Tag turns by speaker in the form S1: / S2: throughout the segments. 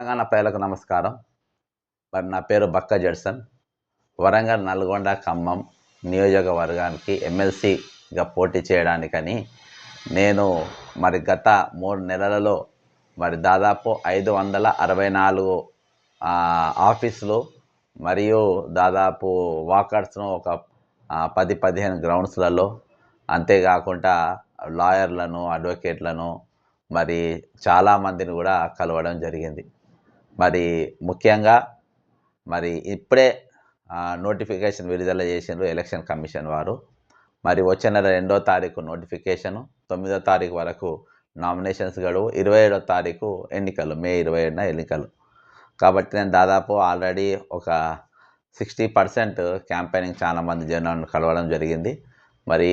S1: తెలంగాణ ప్రజలకు నమస్కారం. మరి నా పేరు బక్క జడ్సన్. వరంగల్ నల్గొండ ఖమ్మం నియోజకవర్గానికి ఎమ్మెల్సీగా పోటీ చేయడానికని నేను మరి గత మూడు నెలలలో మరి దాదాపు ఐదు వందల అరవై నాలుగు ఆఫీసులు మరియు దాదాపు వాకర్స్ను ఒక పది పదిహేను గ్రౌండ్స్లలో అంతేకాకుండా లాయర్లను అడ్వకేట్లను మరి చాలామందిని కూడా కలవడం జరిగింది. మరి ముఖ్యంగా మరి ఇప్పుడే నోటిఫికేషన్ విడుదల చేసిండ్రు ఎలక్షన్ కమిషన్ వారు. మరి వచ్చే నెల రెండో తారీఖు నోటిఫికేషను తొమ్మిదో తారీఖు వరకు నామినేషన్స్ గడువు ఇరవై ఏడో తారీఖు ఎన్నికలు మే ఇరవై ఏడున ఎన్నికలు. కాబట్టి నేను దాదాపు ఆల్రెడీ ఒక సిక్స్టీ పర్సెంట్ క్యాంపెయినింగ్ చాలామంది జనాలను కలవడం జరిగింది. మరి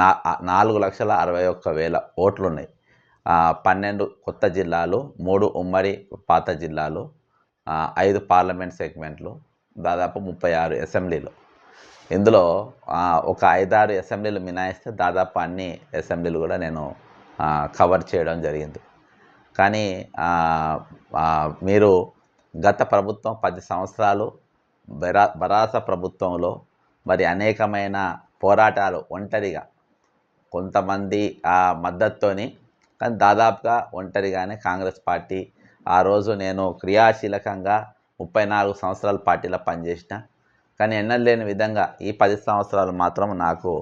S1: నా నాలుగు లక్షల అరవై ఒక్క వేల ఓట్లు ఉన్నాయి పన్నెండు కొత్త జిల్లాలు మూడు ఉమ్మడి పాత జిల్లాలు ఐదు పార్లమెంట్ సెగ్మెంట్లు దాదాపు ముప్పై ఆరు అసెంబ్లీలు. ఇందులో ఒక ఐదారు అసెంబ్లీలు మినాయిస్తే దాదాపు అన్ని అసెంబ్లీలు కూడా నేను కవర్ చేయడం జరిగింది. కానీ మీరు గత ప్రభుత్వం పది సంవత్సరాలు బరా బరాస ప్రభుత్వంలో మరి అనేకమైన పోరాటాలు ఒంటరిగా కొంతమంది ఆ మద్దతుతోని కానీ దాదాపుగా ఒంటరిగానే కాంగ్రెస్ పార్టీ ఆ రోజు నేను క్రియాశీలకంగా ముప్పై నాలుగు సంవత్సరాల పార్టీలో పనిచేసిన. కానీ ఎన్నలేని విధంగా ఈ పది సంవత్సరాలు మాత్రం నాకు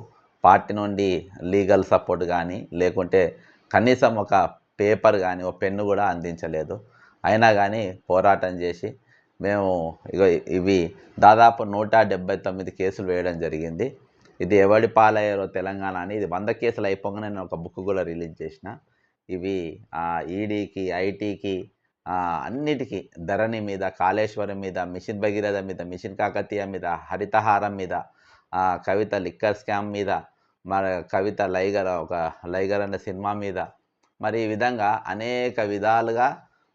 S1: పార్టీ నుండి లీగల్ సపోర్ట్ కానీ లేకుంటే కనీసం ఒక పేపర్ కానీ ఒక పెన్ను కూడా అందించలేదు. అయినా కానీ పోరాటం చేసి మేము ఇగో ఇవి దాదాపు నూట డెబ్బై తొమ్మిది కేసులు వేయడం జరిగింది. ఇది ఎవడి పాలయ్యారో తెలంగాణ అని ఇది వంద కేసులు అయిపోగానే నేను ఒక బుక్ కూడా రిలీజ్ చేసిన. ఇవి ఈడీకి ఐటీకి అన్నిటికీ ధరణి మీద కాళేశ్వరం మీద మిషన్ భగీరథ మీద మిషన్ కాకతీయ మీద హరితహారం మీద కవిత లిక్కర్ స్కామ్ మీద మరి కవిత లైగర్ ఒక లైగర్ అనే సినిమా మీద మరి ఈ విధంగా అనేక విధాలుగా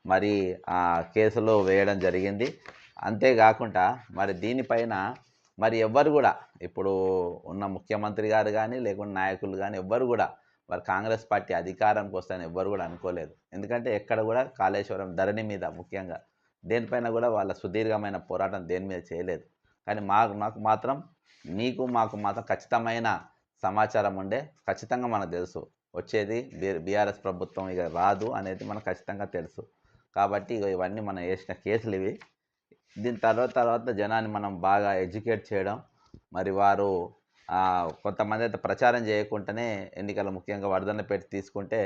S1: మరి ఆ, కేసులు వేయడం జరిగింది. అంతేకాకుండా మరి దీనిపైన మరి ఎవ్వరు కూడా ఇప్పుడు ఉన్న ముఖ్యమంత్రి గారు కానీ లేకుంటే నాయకులు కానీ ఎవ్వరు కూడా మరి కాంగ్రెస్ పార్టీ అధికారంకి వస్తాయని ఎవ్వరు కూడా అనుకోలేదు. ఎందుకంటే ఎక్కడ కూడా కాళేశ్వరం ధరణి మీద ముఖ్యంగా దేనిపైన కూడా వాళ్ళ సుదీర్ఘమైన పోరాటం దేని మీద చేయలేదు. కానీ మాకు నాకు మాత్రం నీకు మాకు మాత్రం ఖచ్చితమైన సమాచారం ఉండే ఖచ్చితంగా మనకు తెలుసు. వచ్చేది బీఆర్ఎస్ ప్రభుత్వం ఇక రాదు అనేది మనకు ఖచ్చితంగా తెలుసు. కాబట్టి ఇక ఇవన్నీ మనం వేసిన కేసులు ఇవి. దీని తర్వాత తర్వాత జనాన్ని మనం బాగా ఎడ్యుకేట్ చేయడం మరి వారు కొంతమంది అయితే ప్రచారం చేయకుండానే ఎన్నికలు ముఖ్యంగా వర్ధనపేట తీసుకుంటే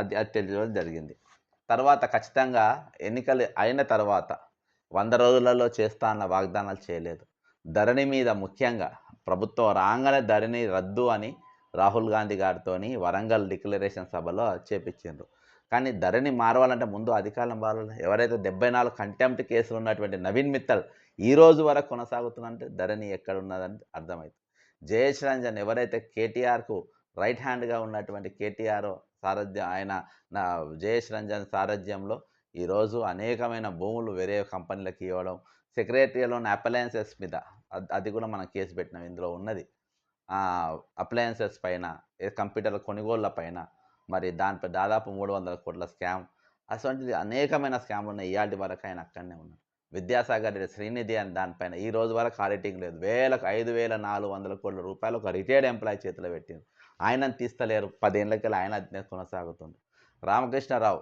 S1: అది అది తెలియడం జరిగింది. తర్వాత ఖచ్చితంగా ఎన్నికలు అయిన తర్వాత వంద రోజులలో చేస్తా అన్న వాగ్దానాలు చేయలేదు. ధరణి మీద ముఖ్యంగా ప్రభుత్వం రాగానే ధరణి రద్దు అని రాహుల్ గాంధీ గారితోని వరంగల్ డిక్లరేషన్ సభలో చేపించిండ్రు. కానీ ధరణి మారవాలంటే ముందు అధికారం మారాలి ఎవరైతే డెబ్బై నాలుగు కంటెంప్ట్ కేసులు ఉన్నటువంటి నవీన్ మిత్తల్ ఈ రోజు వరకు కొనసాగుతుందంటే ధరణి ఎక్కడ ఉన్నదని అర్థమైంది. జయేష్ రంజన్ ఎవరైతే కేటీఆర్కు రైట్ హ్యాండ్గా ఉన్నటువంటి కేటీఆర్ సారథ్యం ఆయన నా జయేష్ రంజన్ సారథ్యంలో ఈరోజు అనేకమైన భూములు వేరే కంపెనీలకు ఇవ్వడం సెక్రటరీలోని అప్లయన్సెస్ మీద అది కూడా మనం కేసు పెట్టినాం. ఇందులో ఉన్నది. అప్లయన్సెస్ పైన ఏ కంప్యూటర్ల కొనుగోళ్ళ పైన మరి దానిపై దాదాపు మూడు వందల కోట్ల స్కామ్ అటువంటిది అనేకమైన స్కామ్లు ఉన్నాయి. ఇవాటి వరకు ఆయన అక్కడనే ఉన్నాడు. విద్యాసాగర్ రెడ్డి శ్రీనిధి అని దానిపైన ఈ రోజు వరకు ఆడిటింగ్ లేదు. వేలకు ఐదు వేల నాలుగు వందల కోట్ల రూపాయలు ఒక రిటైర్డ్ ఎంప్లాయీ చేతిలో పెట్టింది ఆయనను తీస్తలేరు. పదేళ్ళకెళ్ళి ఆయన అట్నే కొనసాగుతుంది రామకృష్ణరావు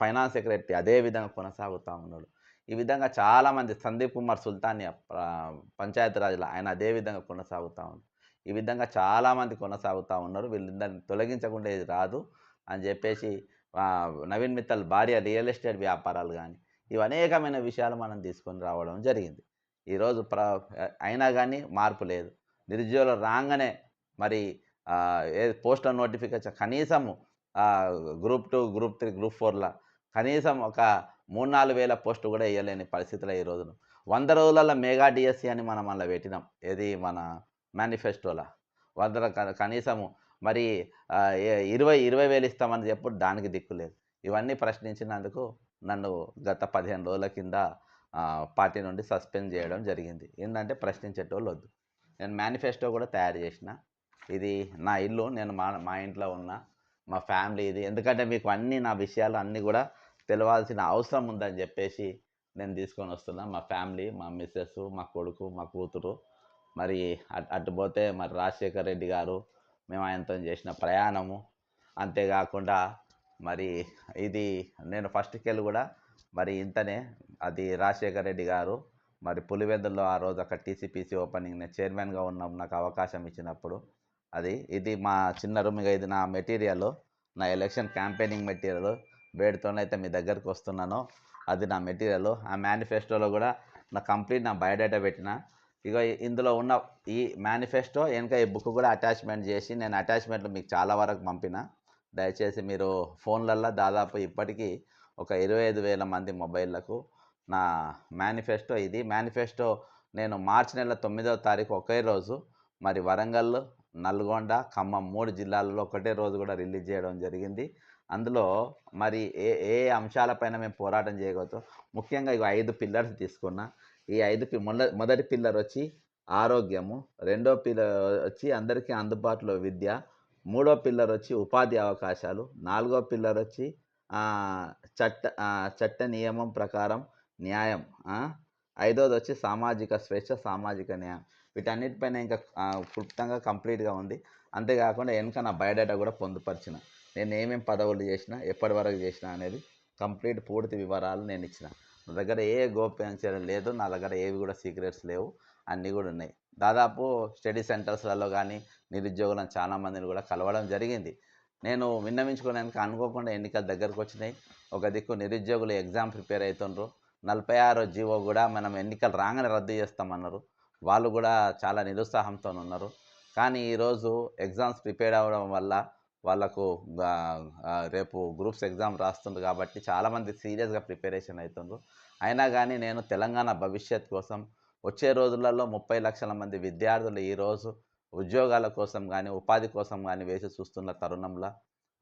S1: ఫైనాన్స్ సెక్రటరీ అదే విధంగా కొనసాగుతూ ఉన్నాడు. ఈ విధంగా చాలామంది సందీప్ కుమార్ సుల్తానియా ఆ, పంచాయతీరాజ్లో ఆయన అదే విధంగా కొనసాగుతూ ఉన్నారు ఈ విధంగా చాలామంది కొనసాగుతూ ఉన్నారు. వీళ్ళిద్దరిని తొలగించకుండా ఇది రాదు అని చెప్పేసి నవీన్ మిత్తల్ భార్య రియల్ ఎస్టేట్ వ్యాపారాలు కానీ ఇవి అనేకమైన విషయాలు మనం తీసుకొని రావడం జరిగింది. ఈరోజు ప్ర అయినా కానీ మార్పు లేదు. నిరుద్యోగులు రాగానే మరి ఆ, ఏ పోస్టల్ నోటిఫికేషన్ కనీసము group two group three group ఫోర్లో కనీసం ఒక మూడు నాలుగు వేల పోస్టు కూడా వేయలేని పరిస్థితులు ఈ రోజున. వంద రోజులలో మెగా డిఎస్సి అని మనం అలా పెట్టినాం. ఏది మన మేనిఫెస్టోలో? వంద కనీసము మరి ఇరవై ఇరవై వేలు ఇస్తామని చెప్పు దానికి దిక్కు లేదు. ఇవన్నీ ప్రశ్నించినందుకు నన్ను గత పదిహేను రోజుల కింద పార్టీ నుండి సస్పెండ్ చేయడం జరిగింది. ఏంటంటే ప్రశ్నించేటోళ్ళు వద్దు. నేను మేనిఫెస్టో కూడా తయారు చేసిన. ఇది నా ఇల్లు నేను మా మా ఇంట్లో ఉన్న మా ఫ్యామిలీ ఇది. ఎందుకంటే మీకు అన్నీ నా విషయాలు అన్నీ కూడా తెలవాల్సిన అవసరం ఉందని చెప్పేసి నేను తీసుకొని వస్తున్నా. మా ఫ్యామిలీ మా మిస్సెస్ మా కొడుకు మా కూతురు. మరి అటు పోతే మరి రాజశేఖర్ రెడ్డి గారు మేము ఆయనతో చేసిన ప్రయాణము. అంతేకాకుండా మరి ఇది నేను ఫస్ట్కి వెళ్ళి కూడా మరి ఇంతనే అది రాజశేఖర్ రెడ్డి గారు మరి పులివెందుల్లో ఆ రోజు అక్కడ టీసీపీసీ ఓపెనింగ్ నేను చైర్మన్గా ఉన్నాం నాకు అవకాశం ఇచ్చినప్పుడు. అది ఇది మా చిన్న రూమ్ ఇది నా మెటీరియల్ నా ఎలక్షన్ క్యాంపెయినింగ్ మెటీరియల్ వేడితోనైతే మీ దగ్గరికి వస్తున్నాను. అది నా మెటీరియల్ ఆ మేనిఫెస్టోలో కూడా నా కంప్లీట్ నా బయోడేటా పెట్టిన. ఇక ఇందులో ఉన్న ఈ మేనిఫెస్టో వెనక ఈ బుక్ కూడా అటాచ్మెంట్ చేసి నేను అటాచ్మెంట్లు మీకు చాలా వరకు పంపిన. దయచేసి మీరు ఫోన్లల్లో దాదాపు ఇప్పటికీ ఒక ఇరవై ఐదు వేల మంది మొబైళ్ళకు నా మేనిఫెస్టో ఇది. మేనిఫెస్టో నేను మార్చి నెల తొమ్మిదవ తారీఖు ఒకే రోజు మరి వరంగల్ నల్గొండ ఖమ్మం మూడు జిల్లాలలో ఒకటే రోజు కూడా రిలీజ్ చేయడం జరిగింది. అందులో మరి ఏ ఏ అంశాలపైన మేము పోరాటం చేయగలుగుతాం? ముఖ్యంగా ఇవి ఐదు పిల్లర్స్ తీసుకున్నా. ఈ ఐదు పి మొద మొదటి పిల్లర్ వచ్చి ఆరోగ్యము రెండో పిల్లర్ వచ్చి అందరికీ అందుబాటులో విద్య మూడో పిల్లర్ వచ్చి ఉపాధి అవకాశాలు నాలుగో పిల్లర్ వచ్చి చట్ట చట్ట నియమం ప్రకారం న్యాయం ఐదోది వచ్చి సామాజిక స్వేచ్ఛ సామాజిక న్యాయం. వీటన్నిటిపైన ఇంకా క్లుప్తంగా కంప్లీట్గా ఉంది. అంతేకాకుండా వెనక నా బయోడేటా కూడా పొందుపరిచిన. నేను ఏమేమి పదవులు చేసిన ఎప్పటి వరకు చేసిన అనేది కంప్లీట్ పూర్తి వివరాలు నేను ఇచ్చిన. నా దగ్గర ఏ గోప్యాంశాలు లేదు నా దగ్గర ఏవి కూడా సీక్రెట్స్ లేవు అన్నీ కూడా ఉన్నాయి. దాదాపు స్టడీ సెంటర్స్లలో కానీ నిరుద్యోగులను చాలామందిని కూడా కలవడం జరిగింది. నేను విన్నవించుకోవడానికి అనుకోకుండా ఎన్నికల దగ్గరకు వచ్చినాయి. ఒక దిక్కు నిరుద్యోగులు ఎగ్జామ్ ప్రిపేర్ అవుతుండ్రు నలభై ఆరో జీవో కూడా మనం ఎన్నికలు రాగానే రద్దు చేస్తామన్నారు. వాళ్ళు కూడా చాలా నిరుత్సాహంతో ఉన్నారు. కానీ ఈరోజు ఎగ్జామ్స్ ప్రిపేర్ అవ్వడం వల్ల వాళ్ళకు రేపు గ్రూప్స్ ఎగ్జామ్ రాస్తుండ్రు కాబట్టి చాలామంది సీరియస్గా ప్రిపరేషన్ అవుతుండ్రు అయినా కానీ నేను తెలంగాణ భవిష్యత్ కోసం వచ్చే రోజులలో ముప్పై లక్షల మంది విద్యార్థులు ఈరోజు ఉద్యోగాల కోసం కానీ ఉపాధి కోసం కానీ వేసి చూస్తున్న తరుణంలో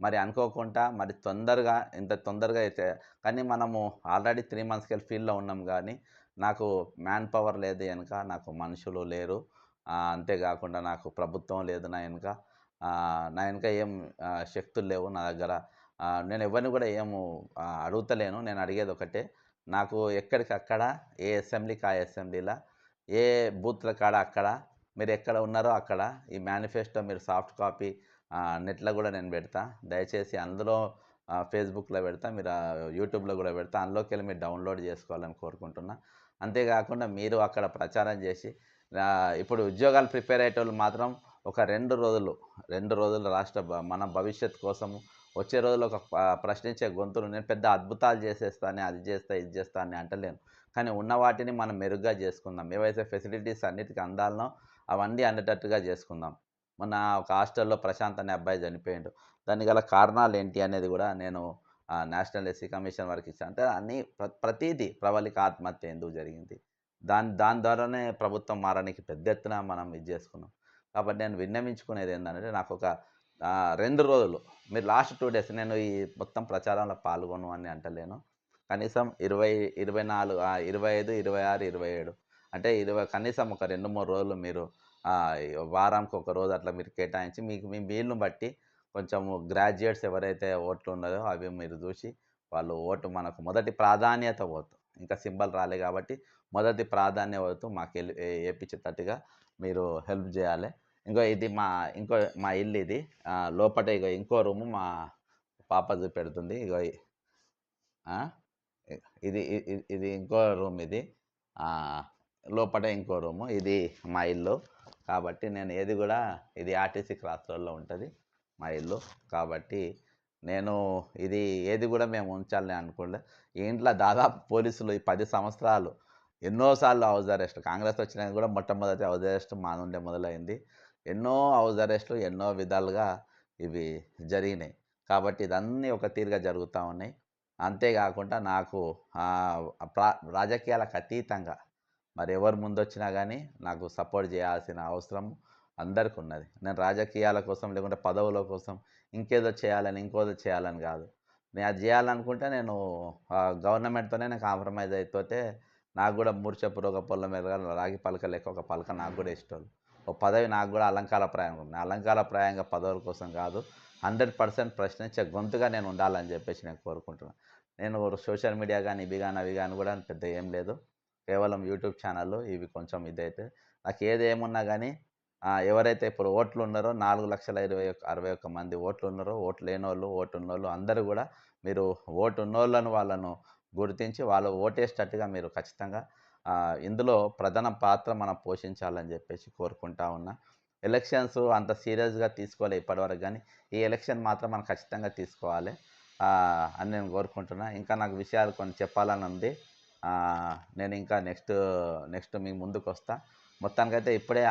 S1: మరి అనుకోకుండా మరి తొందరగా ఇంత తొందరగా అయితే కానీ మనము ఆల్రెడీ త్రీ మంత్స్కి వెళ్ళి ఫీల్డ్లో ఉన్నాం కానీ నాకు మ్యాన్ పవర్ లేదు వెనుక నాకు మనుషులు లేరు. అంతేకాకుండా నాకు ప్రభుత్వం లేదు నా వెనుక నా వెనుక ఏం శక్తులు లేవు నా దగ్గర. నేను ఎవరిని కూడా ఏము అడుగుతలేను. నేను అడిగేది ఒకటే. నాకు ఎక్కడికక్కడ ఏ అసెంబ్లీకి ఆ అసెంబ్లీలో ఏ బూత్ల కాడ అక్కడ మీరు ఎక్కడ ఉన్నారో అక్కడ ఈ మేనిఫెస్టో మీరు సాఫ్ట్ కాపీ నెట్లో కూడా నేను పెడతా. దయచేసి అందులో ఫేస్బుక్లో పెడతా మీరు యూట్యూబ్లో కూడా పెడతా. అందులోకి వెళ్ళి మీరు డౌన్లోడ్ చేసుకోవాలని కోరుకుంటున్నా. అంతేకాకుండా మీరు అక్కడ ప్రచారం చేసి ఇప్పుడు ఉద్యోగాలు ప్రిపేర్ అయ్యేటోళ్ళు మాత్రం ఒక రెండు రోజులు రెండు రోజులు రాష్ట్ర మన భవిష్యత్ కోసము వచ్చే రోజులు ఒక ప్రశ్నించే గొంతులు నేను పెద్ద అద్భుతాలు చేసేస్తాను అది చేస్తా ఇది చేస్తా అని అంటలేను. కానీ ఉన్న వాటిని మనం మెరుగ్గా చేసుకుందాం. ఏవైతే ఫెసిలిటీస్ అన్నిటికీ అందాలనో అవన్నీ అందేటట్టుగా చేసుకుందాం. మొన్న ఒక హాస్టల్లో ప్రశాంత్ అనే అబ్బాయి చనిపోయిండు. దానికి గల కారణాలు ఏంటి అనేది కూడా నేను నేషనల్ ఎస్సీ కమిషన్ వారికి ఇచ్చాను. అంటే అన్నీ ప్ర ప్రతీది ప్రబలిక ఆత్మహత్య ఎందుకు జరిగింది? దాని దాని ద్వారానే ప్రభుత్వం మారడానికి పెద్ద ఎత్తున మనం ఇది చేసుకున్నాం. కాబట్టి నేను విన్నవించుకునేది ఏంటంటే నాకు ఒక రెండు రోజులు. మీరు లాస్ట్ టూ డేస్ నేను ఈ మొత్తం ప్రచారంలో పాల్గొను అని అంటలేను. కనీసం ఇరవై ఇరవై నాలుగు ఇరవై ఐదు ఇరవై ఆరు ఇరవై ఏడు అంటే ఇరవై కనీసం ఒక రెండు మూడు రోజులు మీరు వారానికి ఒక రోజు అట్లా మీరు కేటాయించి మీకు మీ వీలును బట్టి కొంచెము గ్రాడ్యుయేట్స్ ఎవరైతే ఓట్లు ఉన్నారో అవి మీరు చూసి వాళ్ళు ఓటు మనకు మొదటి ప్రాధాన్యత ఓటు ఇంకా సింబల్ రాలే కాబట్టి మొదటి ప్రాధాన్యత ఓటు మాకు వెళ్ళి వేయించేటట్టుగా మీరు హెల్ప్ చేయాలి. ఇంకో ఇది మా ఇంకో మా ఇల్లు ఇది. లోపల లోపట ఇగో ఇంకో రూము మా పాప పెడుతుంది ఇగో ఇది ఇది ఇంకో రూమ్ ఇది. లోపల ఇంకో రూము. ఇది మా ఇల్లు. కాబట్టి నేను ఏది కూడా ఇది ఆర్టీసీ క్రాస్ రోడ్లో ఉంటుంది మా ఇల్లు. కాబట్టి నేను ఇది ఏది కూడా మేము ఉంచాలని అనుకోలే. ఈ ఇంట్లో దాదాపు పోలీసులు ఈ పది సంవత్సరాలు ఎన్నోసార్లు హౌస్ అరెస్ట్. కాంగ్రెస్ వచ్చినాక కూడా మొట్టమొదటి హౌస్ అరెస్ట్ మా నుండే మొదలైంది. ఎన్నో హౌస్ అరెస్ట్లు ఎన్నో విధాలుగా ఇవి జరిగినాయి. కాబట్టి ఇదన్నీ ఒక తీరుగా జరుగుతూ ఉన్నాయి. అంతేకాకుండా నాకు ప్రా- రాజకీయాలకు అతీతంగా మరి ఎవరు ముందొచ్చినా కానీ నాకు సపోర్ట్ చేయాల్సిన అవసరం అందరికీ ఉన్నది. నేను రాజకీయాల కోసం లేకుంటే పదవుల కోసం ఇంకేదో చేయాలని ఇంకోదో చేయాలని కాదు. నేను అది చేయాలనుకుంటే నేను ఆ, గవర్నమెంట్తోనే నేను కాంప్రమైజ్ అయిపోతే నాకు కూడా మూర్చపు రోగ పొల్ల మీద రాగి పలక లేక ఒక పలక నాకు కూడా ఇష్టం ఓ పదవి నాకు కూడా అలంకారప్రాయంగా ఉంది. అలంకారప్రాయంగా పదవుల కోసం కాదు హండ్రెడ్ పర్సెంట్ ప్రశ్నించే గొంతుగా నేను ఉండాలని చెప్పేసి నేను కోరుకుంటున్నాను నేను సోషల్ మీడియా కానీ ఇవి కానీ అవి కానీ కూడా పెద్ద ఏం లేదు. కేవలం యూట్యూబ్ ఛానల్లో ఇవి కొంచెం ఇదైతే. నాకు ఏది ఏమున్నా కానీ ఎవరైతే ఇప్పుడు ఓట్లు ఉన్నారో నాలుగు లక్షల ఇరవై ఒక అరవై ఒక్క మంది ఓట్లు ఉన్నారో ఓట్లు లేనోళ్ళు ఓటు ఉన్నోళ్ళు అందరూ కూడా మీరు ఓటు ఉన్నోళ్ళను వాళ్ళను గుర్తించి వాళ్ళు ఓటేసేటట్టుగా మీరు ఖచ్చితంగా ఇందులో ప్రధాన పాత్ర మనం పోషించాలని చెప్పేసి కోరుకుంటా ఉన్నా. ఎలక్షన్స్ అంత సీరియస్గా తీసుకోలే ఇప్పటివరకు కానీ ఈ ఎలక్షన్ మాత్రం మనం ఖచ్చితంగా తీసుకోవాలి. అని నేను కోరుకుంటున్నా. ఇంకా నాకు విషయాలు కొన్ని చెప్పాలని ఉంది. నేను ఇంకా నెక్స్ట్ నెక్స్ట్ మీ ముందుకు వస్తా మొత్తానికైతే ఇప్పుడే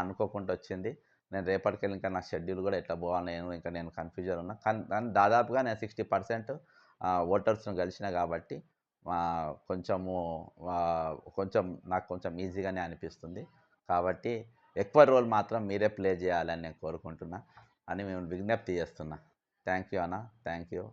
S1: అనుకోకుండా వచ్చింది. నేను రేపటికెళ్ళి ఇంకా నా షెడ్యూల్ కూడా ఎట్లా పోవాలి నేను ఇంకా నేను కన్ఫ్యూజన్ ఉన్నా. కానీ కానీ దాదాపుగా నేను సిక్స్టీ పర్సెంట్ ఓటర్స్ను కలిసిన కాబట్టి కొంచెము కొంచెం నాకు కొంచెం ఈజీగానే అనిపిస్తుంది. కాబట్టి ఎక్కువ రోల్ మాత్రం మీరే ప్లే చేయాలని నేను కోరుకుంటున్నా అని మేము విజ్ఞప్తి చేస్తున్నా. థ్యాంక్ యూ అన్న. Thank you.